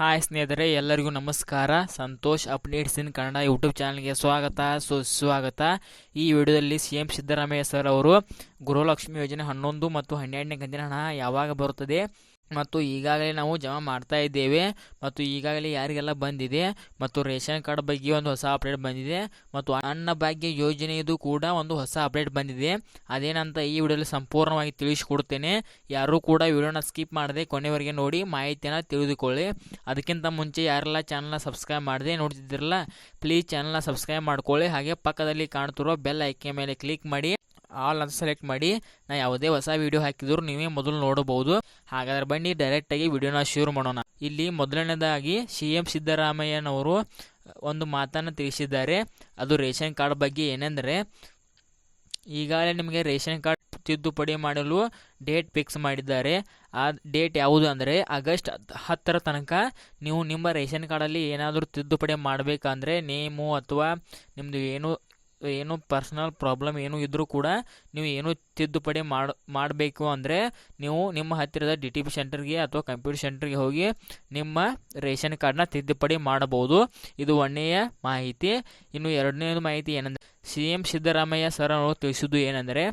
Hi ಸ್ನೇಹಿತರೆ, ಎಲ್ಲರಿಗೂ ನಮಸ್ಕಾರ. Santosh updates in Kannada YouTube ಚಾನಲ್ಗೆ ಸ್ವಾಗತ. ಸುಸ್ವಾಗತ. ಈ ವಿಡಿಯೋದಲ್ಲಿ ಸಿ ಎಂ ಸಿದ್ದರಾಮಯ್ಯ ಸರ್ ಅವರು ಗೃಹಲಕ್ಷ್ಮಿ ಯೋಜನೆ ಹನ್ನೊಂದು ಮತ್ತು ಹನ್ನೆರಡನೇ ಕಂತಿನ ಹಣ ಯಾವಾಗ ಬರುತ್ತದೆ? ಮತ್ತು ಈಗಾಗಲೇ ನಾವು ಜಮಾ ಮಾಡ್ತಾ ಇದ್ದೇವೆ ಮತ್ತು ಈಗಾಗಲೇ ಯಾರಿಗೆಲ್ಲ ಬಂದಿದೆ ಮತ್ತು ರೇಷನ್ ಕಾರ್ಡ್ ಬಗ್ಗೆ ಒಂದು ಹೊಸ ಅಪ್ಡೇಟ್ ಬಂದಿದೆ ಮತ್ತು ಅನ್ನಭಾಗ್ಯ ಯೋಜನೆಯದು ಕೂಡ ಒಂದು ಹೊಸ ಅಪ್ಡೇಟ್ ಬಂದಿದೆ. ಅದೇನಂತ ಈ ವಿಡಿಯೋದಲ್ಲಿ ಸಂಪೂರ್ಣವಾಗಿ ತಿಳಿಸಿಕೊಡ್ತೇನೆ ಯಾರೂ ಕೂಡ ವಿಡಿಯೋನ ಸ್ಕಿಪ್ ಮಾಡದೆ ಕೊನೆವರೆಗೆ ನೋಡಿ ಮಾಹಿತಿಯನ್ನು ತಿಳಿದುಕೊಳ್ಳಿ. ಅದಕ್ಕಿಂತ ಮುಂಚೆ ಯಾರೆಲ್ಲ ಚಾನಲ್ನ ಸಬ್ಸ್ಕ್ರೈಬ್ ಮಾಡದೆ ನೋಡ್ತಿದ್ದಿರಲ್ಲ ಪ್ಲೀಸ್ ಚಾನಲ್ನ ಸಬ್ಸ್ಕ್ರೈಬ್ ಮಾಡ್ಕೊಳ್ಳಿ. ಹಾಗೆ ಪಕ್ಕದಲ್ಲಿ ಕಾಣ್ತಿರೋ ಬೆಲ್ ಐಕೆ ಮೇಲೆ ಕ್ಲಿಕ್ ಮಾಡಿ. ಆಲ್ ಅಂತ ಸೆಲೆಕ್ಟ್ ಮಾಡಿ ನಾ ಯಾವುದೇ ಹೊಸ ವಿಡಿಯೋ ಹಾಕಿದ್ರು ನೀವೇ ಮೊದಲು ನೋಡಬಹುದು. ಹಾಗಾದ್ರೆ ಬನ್ನಿ ಡೈರೆಕ್ಟಾಗಿ ವಿಡಿಯೋನ ಶುರು ಮಾಡೋಣ. ಇಲ್ಲಿ ಮೊದಲನೇದಾಗಿ ಸಿ ಎಂ ಸಿದ್ದರಾಮಯ್ಯನವರು ಒಂದು ಮಾತನ್ನು ತಿಳಿಸಿದ್ದಾರೆ. ಅದು ರೇಷನ್ ಕಾರ್ಡ್ ಬಗ್ಗೆ ಏನೆಂದರೆ, ಈಗಾಗಲೇ ನಿಮಗೆ ರೇಷನ್ ಕಾರ್ಡ್ ತಿದ್ದುಪಡಿ ಮಾಡಲು ಡೇಟ್ ಫಿಕ್ಸ್ ಮಾಡಿದ್ದಾರೆ. ಆ ಡೇಟ್ ಯಾವುದು ಅಂದರೆ, ಆಗಸ್ಟ್ ಹತ್ತರ ತನಕ ನೀವು ನಿಮ್ಮ ರೇಷನ್ ಕಾರ್ಡಲ್ಲಿ ಏನಾದರೂ ತಿದ್ದುಪಡಿ ಮಾಡಬೇಕಂದ್ರೆ ನೇಮು ಅಥವಾ ನಿಮ್ಮದು ಏನು ಏನು ಪರ್ಸ್ನಲ್ ಪ್ರಾಬ್ಲಮ್ ಏನು ಇದ್ದರೂ ಕೂಡ ನೀವು ಏನು ತಿದ್ದುಪಡಿ ಮಾಡಿ, ಮಾಡಬೇಕು ಅಂದರೆ ನೀವು ನಿಮ್ಮ ಹತ್ತಿರದ ಡಿ ಟಿ ಪಿ ಸೆಂಟರ್ಗೆ ಅಥವಾ ಕಂಪ್ಯೂಟರ್ ಸೆಂಟರ್ಗೆ ಹೋಗಿ ನಿಮ್ಮ ರೇಷನ್ ಕಾರ್ಡ್ನ ತಿದ್ದುಪಡಿ ಮಾಡಬಹುದು. ಇದು ಒಂದನೆಯ ಮಾಹಿತಿ. ಇನ್ನು ಎರಡನೇದು ಮಾಹಿತಿ ಏನಂದರೆ ಸಿ ಎಂ ಸಿದ್ದರಾಮಯ್ಯ ಸರ್ ಅವರು ತಿಳಿಸಿದ್ದು ಏನೆಂದರೆ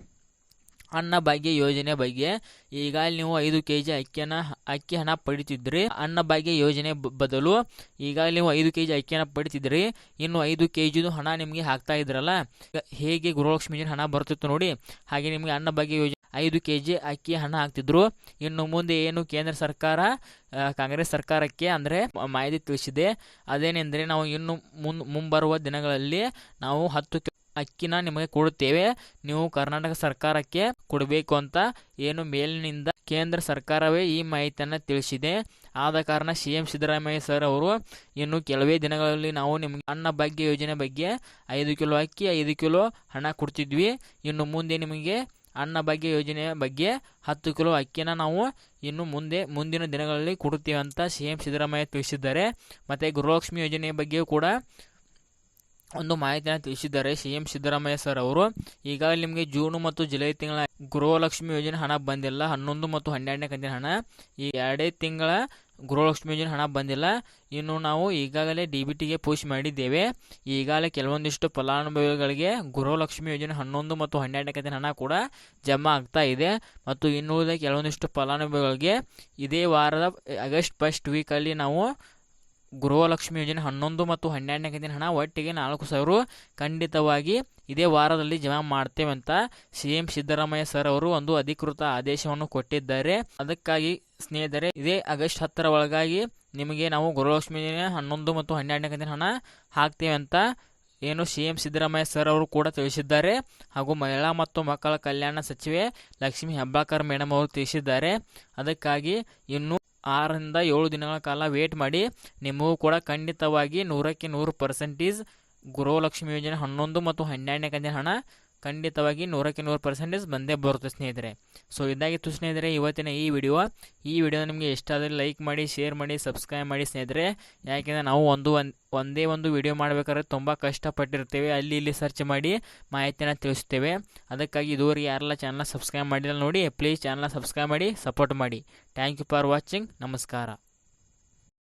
ಅನ್ನ ಭಾಗ್ಯ ಯೋಜನೆ ಬಗ್ಗೆ ಈಗ ನೀವು ಐದು ಕೆ ಜಿ ಅಕ್ಕಿಯನ್ನು, ಅಕ್ಕಿ ಹಣ ಪಡಿತಿದ್ರಿ. ಅನ್ನ ಭಾಗ್ಯ ಯೋಜನೆ ಬದಲು ಈಗ ನೀವು ಐದು ಕೆ ಜಿ ಅಕ್ಕಿಯನ್ನು ಪಡಿತಿದ್ರಿ. ಇನ್ನು ಐದು ಕೆ ಜಿದು ಹಣ ನಿಮಗೆ ಹಾಕ್ತಾ ಇದ್ರಲ್ಲ ಹೇಗೆ ಗೃಹಲಕ್ಷ್ಮಿ ಹಣ ಬರ್ತಿತ್ತು ನೋಡಿ. ಹಾಗೆ ನಿಮಗೆ ಅನ್ನ ಭಾಗ್ಯ ಯೋಜನೆ ಐದು ಕೆ ಜಿ ಅಕ್ಕಿ ಹಣ ಹಾಕ್ತಿದ್ರು. ಇನ್ನು ಮುಂದೆ ಏನು ಕೇಂದ್ರ ಸರ್ಕಾರ ಕಾಂಗ್ರೆಸ್ ಸರ್ಕಾರಕ್ಕೆ ಅಂದರೆ ಮಾಹಿತಿ ತಿಳಿಸಿದೆ. ಅದೇನೆಂದರೆ ನಾವು ಇನ್ನು ಮುನ್, ಮುಂಬರುವ ದಿನಗಳಲ್ಲಿ ನಾವು ಹತ್ತು ಅಕ್ಕಿನ ನಿಮಗೆ ಕೊಡುತ್ತೇವೆ. ನೀವು ಕರ್ನಾಟಕ ಸರ್ಕಾರಕ್ಕೆ ಕೊಡಬೇಕು ಅಂತ ಏನು ಮೇಲಿನಿಂದ ಕೇಂದ್ರ ಸರ್ಕಾರವೇ ಈ ಮಾಹಿತಿಯನ್ನು ತಿಳಿಸಿದೆ. ಆದ ಕಾರಣ ಸಿ ಎಂ ಸಿದ್ದರಾಮಯ್ಯ ಸರ್ ಅವರು ಇನ್ನು ಕೆಲವೇ ದಿನಗಳಲ್ಲಿ ನಾವು ನಿಮಗೆ ಅನ್ನ ಭಾಗ್ಯ ಯೋಜನೆ ಬಗ್ಗೆ ಐದು ಕಿಲೋ ಅಕ್ಕಿ, ಐದು ಕಿಲೋ ಹಣ ಕೊಡ್ತಿದ್ವಿ. ಇನ್ನು ಮುಂದೆ ನಿಮಗೆ ಅನ್ನ ಭಾಗ್ಯ ಯೋಜನೆಯ ಬಗ್ಗೆ ಹತ್ತು ಕಿಲೋ ಅಕ್ಕಿನ ನಾವು ಇನ್ನು ಮುಂದೆ, ಮುಂದಿನ ದಿನಗಳಲ್ಲಿ ಕೊಡುತ್ತೇವೆ ಅಂತ ಸಿ ಎಂ ಸಿದ್ದರಾಮಯ್ಯ ತಿಳಿಸಿದ್ದಾರೆ. ಮತ್ತು ಗೃಹಲಕ್ಷ್ಮಿ ಯೋಜನೆಯ ಬಗ್ಗೆಯೂ ಕೂಡ ಒಂದು ಮಾಹಿತಿಯನ್ನು ತಿಳಿಸಿದ್ದಾರೆ ಸಿ ಎಂ ಸಿದ್ದರಾಮಯ್ಯ ಸರ್ ಅವರು. ಈಗಾಗಲೇ ನಿಮಗೆ ಜೂನ್ ಮತ್ತು ಜುಲೈ ತಿಂಗಳ ಗೃಹಲಕ್ಷ್ಮಿ ಯೋಜನೆ ಹಣ ಬಂದಿಲ್ಲ. ಹನ್ನೊಂದು ಮತ್ತು ಹನ್ನೆರಡನೇ ಕಂತಿನ ಹಣ. ಈ ಎರಡೇ ತಿಂಗಳ ಗೃಹಲಕ್ಷ್ಮಿ ಯೋಜನೆ ಹಣ ಬಂದಿಲ್ಲ. ಇನ್ನು ನಾವು ಈಗಾಗಲೇ ಡಿ ಬಿ ಟಿಗೆ ಪುಷ್ ಮಾಡಿದ್ದೇವೆ. ಈಗಾಗಲೇ ಕೆಲವೊಂದಿಷ್ಟು ಫಲಾನುಭವಿಗಳಿಗೆ ಗೃಹಲಕ್ಷ್ಮಿ ಯೋಜನೆ ಹನ್ನೊಂದು ಮತ್ತು ಹನ್ನೆರಡನೇ ಕಂತಿನ ಹಣ ಕೂಡ ಜಮಾ ಆಗ್ತಾ ಇದೆ. ಮತ್ತು ಇನ್ನುಳಿದ ಕೆಲವೊಂದಿಷ್ಟು ಫಲಾನುಭವಿಗಳಿಗೆ ಇದೇ ವಾರದ ಆಗಸ್ಟ್ ಫಸ್ಟ್ ವೀಕಲ್ಲಿ ನಾವು ಗೃಹಲಕ್ಷ್ಮಿ ಯೋಜನೆ ಹನ್ನೊಂದು ಮತ್ತು ಹನ್ನೆರಡನೇ ಕಂತಿನ ಹಣ ಒಟ್ಟಿಗೆ ನಾಲ್ಕು ಸಾವಿರ ಖಂಡಿತವಾಗಿ ಇದೇ ವಾರದಲ್ಲಿ ಜಮಾ ಮಾಡ್ತೇವೆ ಅಂತ ಸಿ ಎಂ ಸಿದ್ದರಾಮಯ್ಯ ಸರ್ ಅವರು ಒಂದು ಅಧಿಕೃತ ಆದೇಶವನ್ನು ಕೊಟ್ಟಿದ್ದಾರೆ. ಅದಕ್ಕಾಗಿ ಸ್ನೇಹಿತರೆ, ಇದೇ ಆಗಸ್ಟ್ ಹತ್ತರ ಒಳಗಾಗಿ ನಿಮಗೆ ನಾವು ಗೃಹಲಕ್ಷ್ಮಿ ಯೋಜನೆ ಹನ್ನೊಂದು ಮತ್ತು ಹನ್ನೆರಡನೇ ಕಂತಿನ ಹಣ ಹಾಕ್ತೇವೆ ಅಂತ ಏನು ಸಿ ಎಂ ಸಿದ್ದರಾಮಯ್ಯ ಸರ್ ಅವರು ಕೂಡ ತಿಳಿಸಿದ್ದಾರೆ. ಹಾಗೂ ಮಹಿಳಾ ಮತ್ತು ಮಕ್ಕಳ ಕಲ್ಯಾಣ ಸಚಿವೆ ಲಕ್ಷ್ಮೀ ಹೆಬ್ಬಾಕರ್ ಮೇಡಮ್ ಅವರು ತಿಳಿಸಿದ್ದಾರೆ. ಅದಕ್ಕಾಗಿ ಇನ್ನು ಆರರಿಂದ ಏಳು ದಿನಗಳ ಕಾಲ ವೇಟ್ ಮಾಡಿ. ನಿಮಗೂ ಕೂಡ ಖಂಡಿತವಾಗಿ ನೂರಕ್ಕೆ ನೂರು ಪರ್ಸೆಂಟೇಜ್ ಗೃಹಲಕ್ಷ್ಮಿ ಯೋಜನೆ ಹನ್ನೊಂದು ಮತ್ತು ಹನ್ನೆರಡನೇ ಕಂತಿನ ಹಣ ಖಂಡಿತವಾಗಿ ನೂರಕ್ಕೆ ನೂರು ಪರ್ಸೆಂಟೇಜ್ ಬಂದೇ ಬರುತ್ತೆ ಸ್ನೇಹಿತರೆ. ಸೊ ಇದಾಗಿತ್ತು ಸ್ನೇಹಿತರೆ, ಇವತ್ತಿನ ಈ ವಿಡಿಯೋ ಈ ವಿಡಿಯೋ ನಿಮಗೆ ಇಷ್ಟ ಲೈಕ್ ಮಾಡಿ ಶೇರ್ ಮಾಡಿ ಸಬ್ಸ್ಕ್ರೈಬ್ ಮಾಡಿ ಸ್ನೇಹಿತರೆ. ಯಾಕೆಂದರೆ ನಾವು ಒಂದು ಒಂದೇ, ಒಂದು ವಿಡಿಯೋ ಮಾಡಬೇಕಾದ್ರೆ ತುಂಬ ಕಷ್ಟಪಟ್ಟಿರ್ತೇವೆ. ಅಲ್ಲಿ ಇಲ್ಲಿ ಸರ್ಚ್ ಮಾಡಿ ಮಾಹಿತಿನ ತಿಳಿಸ್ತೇವೆ. ಅದಕ್ಕಾಗಿ ಇದುವರೆಗೆ ಯಾರೆಲ್ಲ ಚಾನಲ್ ಸಬ್ಸ್ಕ್ರೈಬ್ ಮಾಡಿಲ್ಲ ನೋಡಿ ಪ್ಲೀಸ್ ಚಾನಲ್ನ ಸಬ್ಸ್ಕ್ರೈಬ್ ಮಾಡಿ ಸಪೋರ್ಟ್ ಮಾಡಿ. ಥ್ಯಾಂಕ್ ಯು ಫಾರ್ ವಾಚಿಂಗ್ ನಮಸ್ಕಾರ.